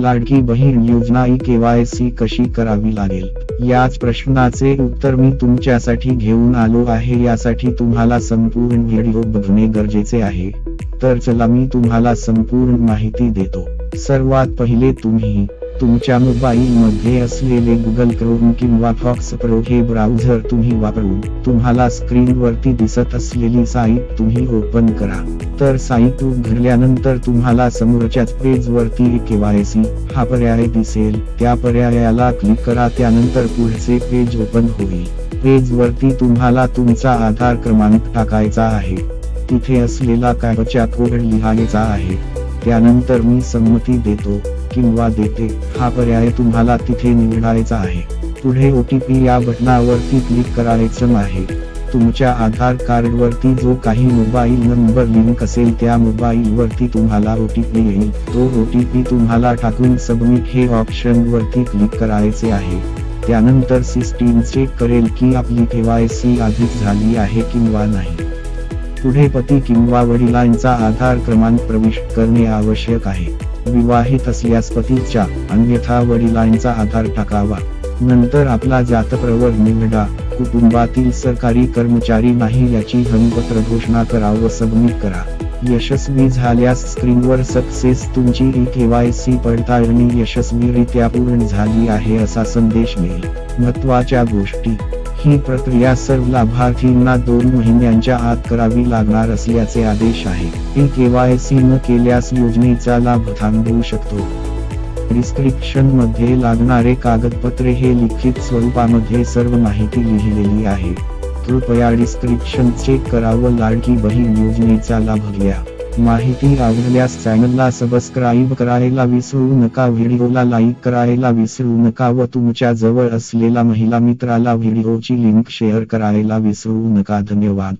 लाडकी बहीण योजना e KYC कशी करावी लागेल? याच प्रश्नाचे उत्तर मी तुमच्यासाठी घेऊन आलो आहे. यासाठी तुम्हाला संपूर्ण व्हिडिओ बघणे गरजेचे आहे. तर चला मी तुम्हाला संपूर्ण माहिती देतो. सर्वात पहिले तुम्ही तुमच्या मोबाईलमध्ये असलेले गुगल क्रोम किंवा फॉक्स प्रो हे ब्राउझर तुम्ही वापरून तुम्हाला स्क्रीनवरती दिसत असलेली साईट तुम्ही ओपन करा. तर साईट उघडल्यानंतर तुम्हाला समोरच्याच पेजवरती केवायसी हा पर्याय दिसेल. त्या पर्यायाला क्लिक करा त्यानंतर पुढचे पेज ओपन होईल. पेज वरती तुम्हाला तुमचा आधार क्रमांक टाकायचा आहे. तिथे असलेला कॅपचा कोड लिहायचा आहे. त्यानंतर मी संमती देतो. किंवा देते हा पर्याय तुम्हाला तिथे निवडायचा आहे. पुढे ओ टी पी या बटनावरती क्लिक करायचं आहे. तुमच्या आधार कार्डवरती जो काही मोबाईल नंबर लिंक असेल त्या मोबाईलवरती तुम्हाला ओ टी पी येईल. तो ओ टी पी तुम्हाला टाकून सबमिट हे ऑप्शनवरती क्लिक करायचे आहे. त्यानंतर सिस्टीम चेक करेल की आपली केवायसी आधीच झाली आहे किंवा नाही. पुढे पती किंवा वडिलांचा आधार क्रमांक प्रविष्ट करणे आवश्यक आहे. विवाहित असल्यास पतीच्या अन्यथा वडिलांचा आधार टाकावा. नंतर आपला जातप्रवर निवडा कुटुंबातील सरकारी कर्मचारी नाही याची हमीपत्र घोषणा करा व सबमिट करा. यशस्वी झाल्यास स्क्रीनवर सक्सेस तुमची ई केवायसी पडताळणी यशस्वीरित्या पूर्ण झाली आहे असा संदेश मिळेल महत्त्वाच्या गोष्टी. ही प्रक्रिया सर्व लाभार्थींना दोन महिन्यांच्या आत करावी लागणार असल्याचे आदेश आहे. ई केवायसी न केल्यास योजनेचा लाभ थांबवू शकतो. डिस्क्रिप्शनमध्ये लागणारे कागदपत्रे हे लिखित स्वरूपामध्ये सर्व माहिती लिहिलेली आहे. कृपया डिस्क्रिप्शन चेक करावं. लाडकी बहीण योजनेचा लाभ घ्या. माहिती आवडल्यास चॅनलला सबस्क्राईब करायला विसरू नका व्हिडिओला लाईक करायला विसरू नका व तुमच्या जवळ असलेला महिला मित्राला व्हिडिओची लिंक शेअर करायला विसरू नका. धन्यवाद.